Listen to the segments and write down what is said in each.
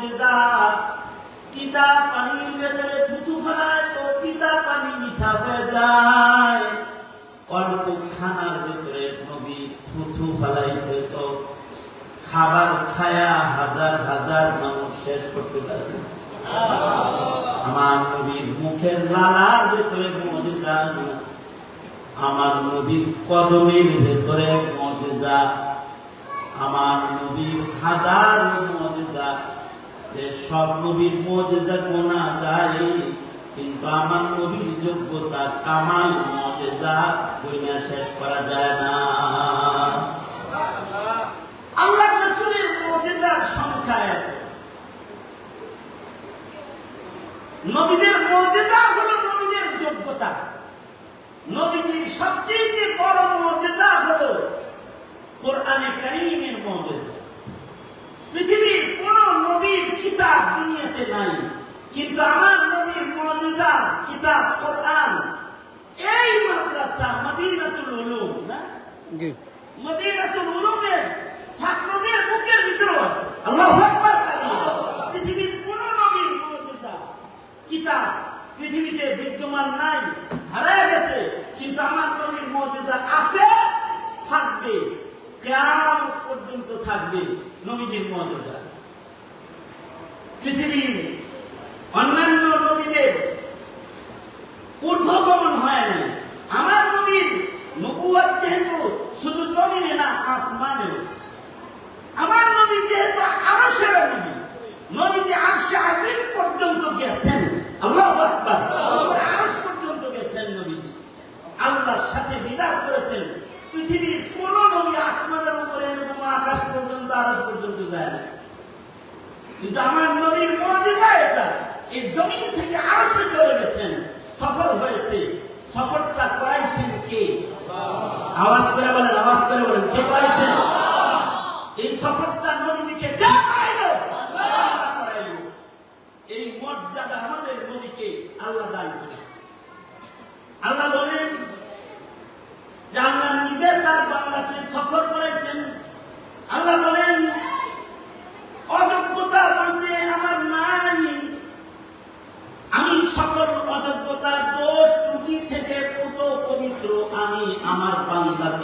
মজেজা তিতা ভেতরে থুতু ফেলায় তো তিতা পানি মিঠা হয়ে যায়। অল্প খানার ভেতরে নবী ফেলাইছে তো। খাবার খায়া হাজার হাজার মানুষ শেষ করতে পারে আমার নবীর মুখের লালার ভেতরে মজেজা আমার নবীর কদমের ভেতরে মজেজা। আমার নবীর হাজার মজেজা। যে সব নবীর মজেজা গোনা যায়, কিন্তু আমার নবীর যোগ্যতা কামাল মজেজা শেষ করা যায় না। আল্লাহ রসুলের মজেজার সংখ্যা নবীদের মজেজা হলো নবীদের যোগ্যতা নবীজির সবচেয়ে বড় মজেজা হলো কোরআনে কারিমের মজেজা পৃথিবীর কোন নবীর কিতাব দুনিয়াতে নাই কিন্তু আমার নবীর মজেজা কিতাব কোরআন এই মাদ্রাসা মদিনাতুল উলুম না? জি। মদিনাতুল উলুমের ছাত্রদের বুকের ভিতরেও আছে। আল্লাহু আকবার। পৃথিবীর কোন নবীর মুজিজা কিতাব পৃথিবীতে বিদ্যমান নাই হারায় গেছে। কিন্তু আমার নবীর মুজিজা আছে থাকবে কিয়ামত পর্যন্ত থাকবে নবীজির মুজিজা পৃথিবীর অন্যান্য নবীদের ঊর্ধ্বগমন হয় আমার নবীর নবুয়াত যেহেতু শুধু জমিনে না, আসমানেও। আমার নবী যেহেতু নবী নবী যে আরশে আজিম পর্যন্ত গেছেন, আল্লাহু আরশ পর্যন্ত গেছেন নবীজি। আল্লাহর সাথে করেছেন। পৃথিবীর কোন নবী আসমানের উপরে এবং আকাশ পর্যন্ত, আরশ পর্যন্ত যায় না কিন্তু আমার নবীর মর্যাদা এটা, এই জমিন থেকে আরশে চলে গেছেন। সফর হয়েছে। সফরটা করাইছেন কে? আওয়াজ করে বলেন, আওয়াজ করে বলেন, কে করাইছেন? এই সফরটা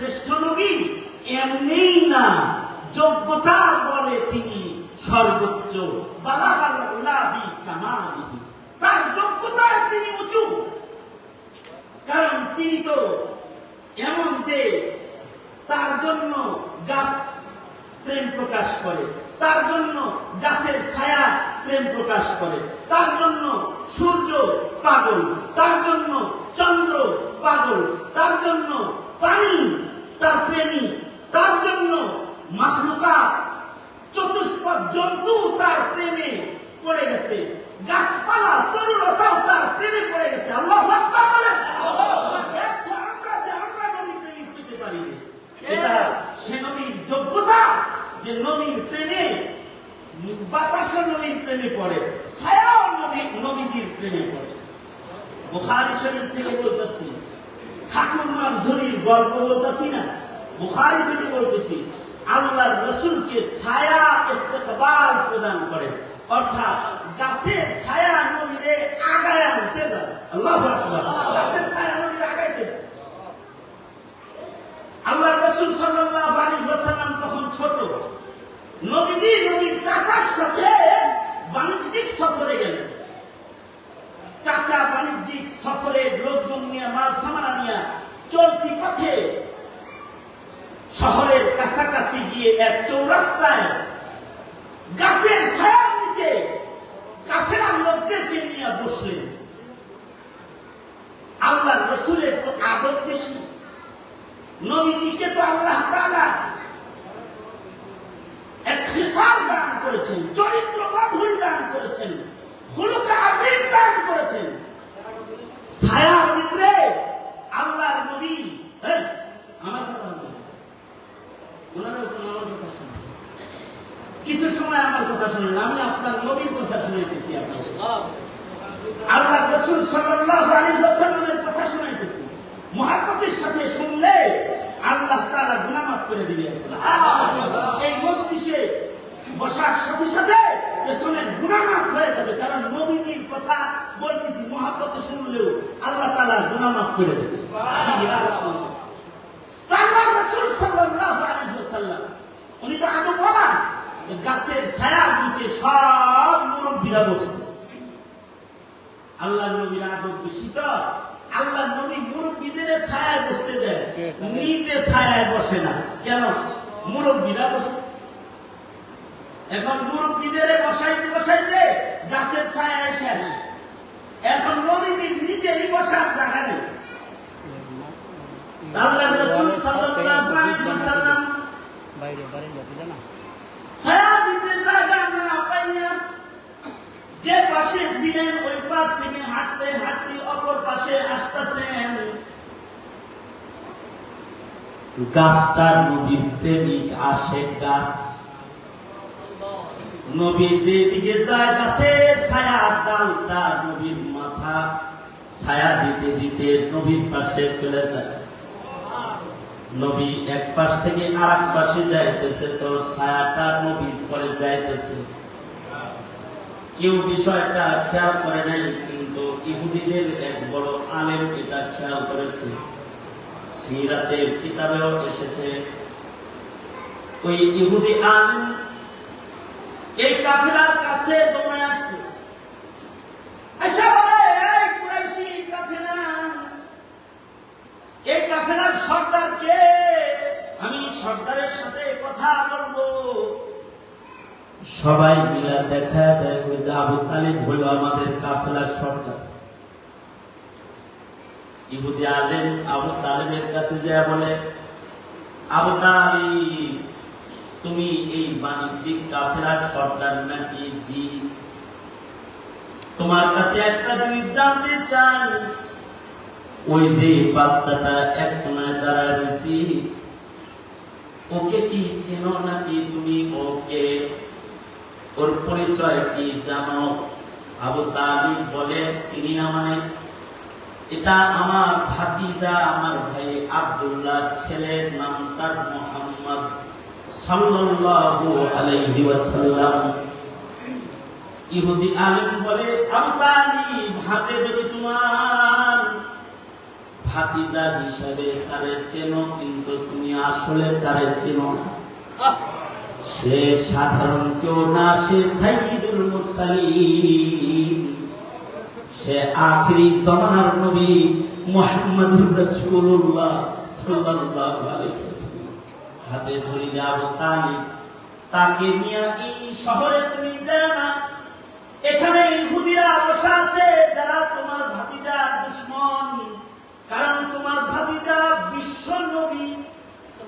শ্রেষ্ঠ নবী এমনিই না। যোগ্যতার বলে তিনি সর্বোচ্চ। তার যোগ্যতায় তিনি উঁচু। কারণ তিনি তো এমন যে তার জন্য গাছ প্রেম প্রকাশ করে, তার জন্য গাছের ছায়া প্রেম প্রকাশ করে, তার জন্য সূর্য পাগল, তার জন্য চন্দ্র পাগল তার জন্য পানি তার প্রেমী তার জন্য মাহলুকা চতুষ্পদ জন্তু তার প্রেমে পড়ে গেছে গাছপালা তরুলতাও তার প্রেমে পড়ে গেছে আল্লাহ আকবার বলেন একটু আমরা যে আমরা নবী প্রেমিক হইতে পারি না। এটা সে নবীর যোগ্যতা যে নবীর প্রেমে বাতাসও নবীর প্রেমে পড়ে, ছায়াও নবী, নবীজির প্রেমে পড়ে। বুখারী শরীফ থেকে বলতেছি ঠাকুরমার ঝুরির গল্প বলতেছি না? বুখারী থেকে বলতেছি, আল্লাহর রসুলকে ছায়া ইস্তেকবাল প্রদান করে অর্থাৎ গাছের ছায়া নবীরে আগায় আনতে যায় আল্লাহ গাছের ছায়া নবীরে আগাইতে যায় আল্লাহ রসুল সাল্লাল্লাহু আলাইহি ওয়াসাল্লাম তখন ছোট নবীজি নবীর চাচার সাথে বাণিজ্যিক সফরে গেলেন চাচা বাণিজ্যিক সফরে লোকজন নিয়ে মাল সামানা নিয়ে চলতি পথে শহরের কাছাকাছি গিয়ে এক চৌরাস্তায় গাছের ছায়ার নিচে কাফেরার লোকদেরকে নিয়ে বসলেন। আল্লাহ রসুলের তো আদর বেশি, নবীজিকে তো আল্লাহ তাআলা এক খিসাল দান করেছেন, চরিত্র মাধুরী দান করেছেন, হলুকা আজিম দান করেছেন। ছায়ার ভিতরে আল্লাহর নবী হ্যাঁ, আমার কথা বলুন। ওনারা আমার কথা শুনুন কিছু সময় আমার কথা শুনুন আমি আপনার নবীর কথা শুনাইতেছি আল্লাহ। রসুল ওয়াসাল্লামের কথা শুনাইতেছি। মহাব্বতের সাথে শুনলে আল্লাহ তাআলা গুনাহ করে দিবে। এই মজলিসে বসার সাথে সাথে পেছনের মাফ হয়ে যাবে কারণ নবীজির কথা বলতেছি মহাব্বতে শুনলেও আল্লাহ তাআলা গুনাহ করে দেবে। আল্লাহ রাসূল ওয়াসাল্লাম উনি তো আগে বলা গাছের ছায়ার নিচে সব মুরব্বীরা বসছে। আল্লাহ নবীর আদব বেশি তো আল্লাহ নবী মুরব্বীদের ছায়ায় বসতে দেয় নিজে ছায়ায় বসে না। কেন? মুরব্বীরা বসে। এখন মুরব্বীদের বসাইতে বসাইতে গাছের ছায়ায় শেষ এখন নবীজি নিজেরই বসার জায়গা নেই? আল্লাহ রসুল সাল্লাল্লাহু আলাইহি ওয়াসাল্লাম বাইরে বাইরে যাবে না ছায়া দিতে জায়গা না পাইয়া যে পাশে ছিলেন, ওই পাশ থেকে হাঁটতে হাঁটতে অপর পাশে আসতেছেন। গাছটা নবীর প্রেমিক আসে গাছ। নবী যেদিকে যায় গাছের ছায়া, ডালটা নবীর মাথা। ছায়া দিতে দিতে নবীর পাশে চলে যায়। নবী এক পাশ থেকে আর এক পাশে যাইতেছে, তো ছায়াটা নবীর পরে যাইতেছে। কেউ বিষয়টা খেয়াল করে নাই, কিন্তু ইহুদিদের এক বড় আলেম এটা খেয়াল করেছে। সিরাতের কিতাবেও এসেছে। ওই ইহুদি আলেম এই কাফিলার কাছে দৌড়ে আসছে। এই কাফেলার সর্দার কে? আমি সর্দারের সাথে কথা সবাই মিলে দেখা দেয় ওই যে আবু তালিব হলো আমাদের কাফেলার সর্দার ইহুদি আলেম আবু কাছে যা বলে, আবু তুমি এই বাণিজ্যিক কাফেলার সর্দার নাকি জি? তোমার কাছে একটা জিনিস জানতে চাই। ওই যে বাচ্চাটা এক কোনায় দাঁড়ায় রয়েছি। ওকে কি চেনো নাকি তুমি? ওকে ওর পরিচয় কি জানো? আবু তালিব বলে, চিনি না মানে? এটা আমার ভাতিজা, আমার ভাই আব্দুল্লাহ ছেলের নাম তার মোহাম্মদ সাল্লাল্লাহু আলাইহি ওয়াসাল্লাম। ইহুদি আলেম বলে, আবু তালিব যদি তোমার ভাতিজা হিসাবে তারে চেনো, কিন্তু তুমি আসলে তারে চেনো না। সে সাধারণ কেউ না, সে সাইয়্যিদুল মুরসালিন। সে আখেরি জমানার নবী মুহাম্মদুর রাসূলুল্লাহ সাল্লাল্লাহু আলাইহি ওয়াসাল্লাম। হাতে ধরিলে আবু তালিব, তাকে নিয়ে এই শহরে তুমি জানা এখানে ইহুদিরা বসা আছে, যারা তোমার ভাতিজা দুশ্মন। কারণ তোমার ভাতিজা বিশ্ব নবী,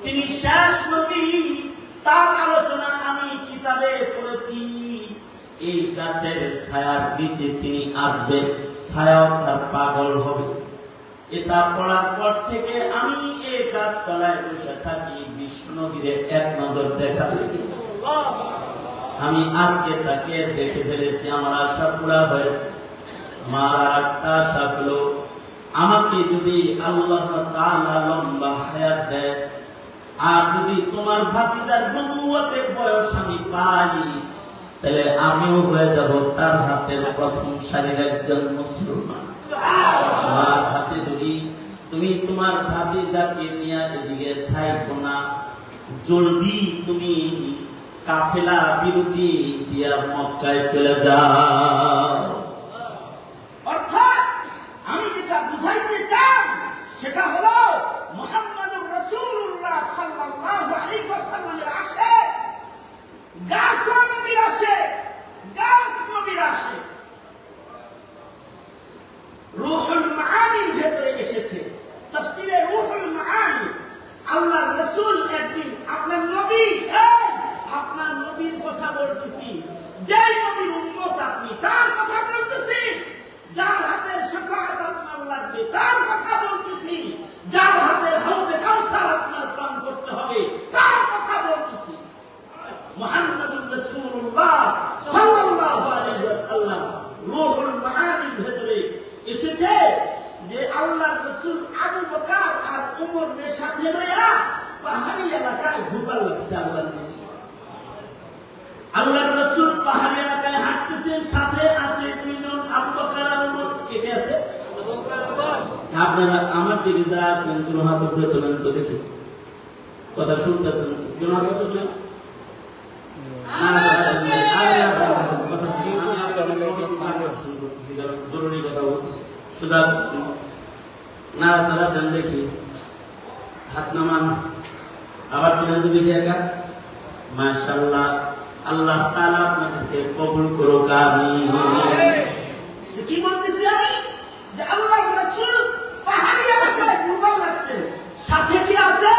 তিনি শেষ নবী। তার আলোচনা আমি কিতাবে পড়েছি। এই গাছের ছায়ার নিচে তিনি আসবেন ছায়াও তার পাগল হবে। এটা পড়ার পর থেকে আমি এই গাছতলায় বসে থাকি নবীরে এক নজর দেখা আমি আজকে তাকে দেখে ফেলেছি, আমার আশা পুরা হয়েছে। আমার একটা আশা আমাকে যদি আল্লাহ লম্বা হায়াত দেয় আর যদি তোমার ভাতিজার নবুয়তের বয়স আমি পাই, তাহলে আমিও হয়ে যাব তার হাতের প্রথম সারির একজন মুসলমান। হাতে যদি তুমি তোমার ভাতিজাকে নিয়ে থাইকো না, জলদি তুমি কাফেলা বিরতি দিয়া মক্কায় চলে যাও অর্থাৎ আমি যেটা বুঝাইতে চাই সেটা হলো মুহাম্মদুর রাসূলুল্লাহ সাল্লাল্লাহু আলাইহি ওয়াসাল্লামের আসে গাছ নবীর আসে গাছ নবীর আসে রূহুল মাআনির ভেতরে এসেছে তাফসীরে রূহুল মাআনি আল্লাহর রাসূল একদিন আপনার নবী এই আপনার নবী নবীর কথা বলতেছি যেই নবীর উন্মত আপনি তার কথা বলতেছি যার হাতের শেফাআত আপনার লাগবে তার কথা বলতেছি যার হাতের হাউজে কাউসার আপনার পান করতে হবে তার কথা বলতেছি মুহাম্মদুর রাসূলুল্লাহ সাল্লাল্লাহু আলাইহি ওয়াসাল্লাম রূহুল মাআনির ভেতরে এসেছে যে আল্লাহর রাসূল আবু বকর আর ওমরের সাথে নয়া পাহাড়ি এলাকায় ঢুকাল লাগছে আল্লাহর নবী আল্লাহর রাসূল পাহাড়ি এলাকায় হাঁটতেছেন সাথে আছে দুইজন আবু বকর আর ওমর কে কে আছে আপনারা আমার দিকে যারা আছেন কোন হাত উপরে তোলেন তো দেখি কথা শুনতেছেন কোন হাত উপরে তোলেন জরুরি কথা বলতেছি সোজা নাড়াচাড়া দেন দেখি হাত নামান। আবার তুলেন দেখি একা? মাশাল্লাহ আল্লাহ তাআলা আপনাদেরকে কবুল করুক আমিন। কি বলতেছি আমি? যে আল্লাহর রাসূল পাহাড়ি এলাকায় দুর্বল লাগছে। সাথে কি আছে?